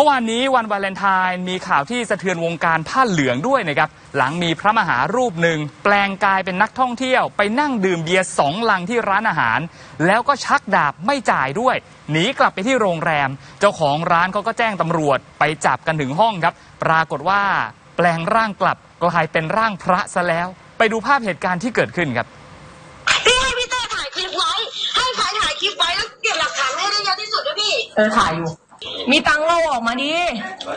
มื่อวานนี้วันวาเลนไทน์มีข่าวที่สะเทือนวงการผ้าเหลืองด้วยนะครับหลังมีพระมหารูปหนึ่ง แปลงกายเป็นนักท่องเที่ยว ไปนั่งดื่มเบียร์สองลังที่ร้านอาหาร แล้วก็ชักดาบไม่จ่ายด้วย หนีกลับไปที่โรงแรม เจ้าของร้านเขาก็แจ้งตำรวจไปจับกันถึงห้องครับ ปรากฏว่าแปลงร่างกลับกลายเป็นร่างพระซะแล้ว ไปดูภาพเหตุการณ์ที่เกิดขึ้นครับพี่ให้พี่เต้ถ่ายคลิปไว้ให้ใครถ่ายคลิปไว้แล้วเก็บหลักฐานไว้ให้ได้เยอะที่สุดด้วยพี่เออถ่ายอยู่ มีตังค์เราออกมาดิ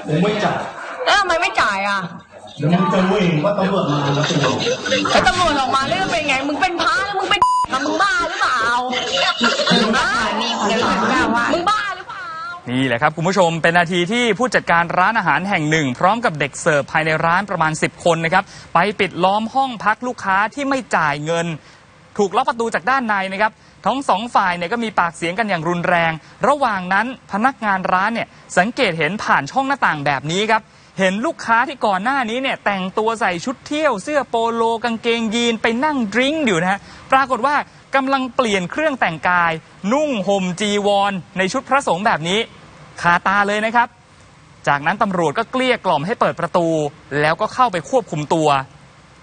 ผมไม่จ่ายแล้วทำไมไม่จ่ายอะเดี๋ยวมึงจะรู้เองว่าตำรวจมาแล้วเป็นไงแล้วตำรวจออกมาเรื่องเป็นไง มึงเป็นพระแล้วมึงเป็นมึงบ้าหรือเปล่ามึงบ้ามึงบ้าหรือเปล่า นี่แหละครับคุณผู้ชมเป็นนาทีที่ผู้จัดการร้านอาหารแห่งหนึ่ง พร้อมกับเด็กเสิร์ฟภายในร้านประมาณ 10 คนนะครับ ไปปิดล้อมห้องพักลูกค้าที่ไม่จ่ายเงิน ถูกล็อกประตูจากด้านในนะครับทั้งสองฝ่ายเนี่ยก็มีปากเสียงกันอย่างรุนแรง ระหว่างนั้นพนักงานร้านเนี่ยสังเกตเห็นผ่านช่องหน้าต่างแบบนี้ครับเห็นลูกค้าที่ก่อนหน้านี้เนี่ยแต่งตัวใส่ชุดเที่ยวเสื้อโปโลกางเกงยีนไปนั่งดริ้งอยู่นะฮะปรากฏว่ากำลังเปลี่ยนเครื่องแต่งกาย นุ่งห่มจีวร ในชุดพระสงฆ์แบบนี้คาตาเลยนะครับ จากนั้นตำรวจก็เกลี้ยกล่อมให้เปิดประตู แล้วก็เข้าไปควบคุมตัว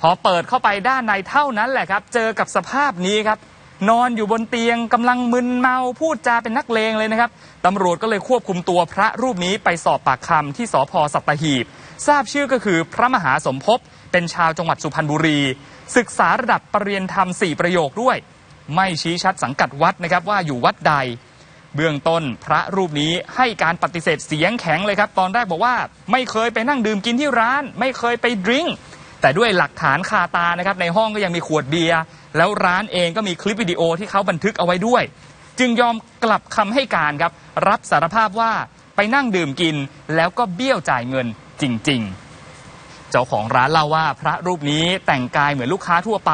พอเปิดเข้าไปด้านในเท่านั้นแหละครับ เจอกับสภาพนี้ครับ นอนอยู่บนเตียงกำลังมึนเมาพูดจาเป็นนักเลงเลยนะครับตำรวจก็เลยควบคุมตัวพระรูปนี้ไปสอบปากคำที่สพสัตหีบ ทราบชื่อก็คือพระมหาสมภพเป็นชาวจังหวัดสุพรรณบุรี ศึกษาระดับปรริญญาธรรม 4 ประโยคด้วย ไม่ชี้ชัดสังกัดวัดนะครับว่าอยู่วัดใด เบื้องต้นพระรูปนี้ให้การปฏิเสธเสียงแข็งเลยครับ ตอนแรกบอกว่า ไม่เคยไปนั่งดื่มกินที่ร้าน ไม่เคยไปดริงก์ แต่ด้วยหลักฐานคาตานะครับในห้องก็ยังมีขวดเบียร์แล้วร้านเองก็มีคลิปวิดีโอที่เขาบันทึกเอาไว้ด้วย จึงยอมกลับคำให้การครับ รับสารภาพว่าไปนั่งดื่มกิน แล้วก็เบี้ยวจ่ายเงินจริงๆเจ้าของร้านเล่าว่าพระรูปนี้แต่งกายเหมือนลูกค้าทั่วไป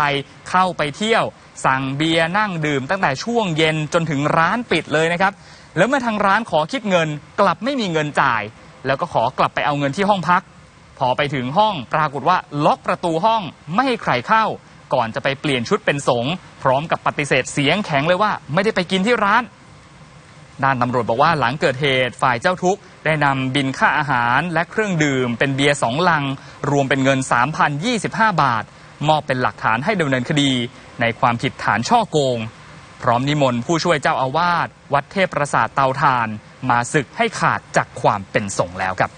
เข้าไปเที่ยว สั่งเบียร์นั่งดื่มตั้งแต่ช่วงเย็นจนถึงร้านปิดเลยนะครับ แล้วเมื่อทางร้านขอคิดเงินกลับไม่มีเงินจ่าย แล้วก็ขอกลับไปเอาเงินที่ห้องพัก พอไปถึงห้องปรากฏว่าล็อกประตูห้องไม่ให้ใครเข้า ก่อนจะไปเปลี่ยนชุดเป็นสงฆ์พร้อมกับปฏิเสธเสียงแข็งเลยว่า ไม่ได้ไปกินที่ร้าน ด้านตำรวจบอกว่าหลังเกิดเหตุฝ่ายเจ้าทุกข์ได้นำบินค่าอาหารและเครื่องดื่ม เป็นเบียร์สองลัง รวมเป็นเงิน 3,025 บาท มอบเป็นหลักฐานให้ดำเนินคดี ในความผิดฐานช่อโกง พร้อมนิมนต์ผู้ช่วยเจ้าอาวาสวัดเทพประสาทเตาทาน มาศึกให้ขาดจากความเป็นสงฆ์แล้วครับ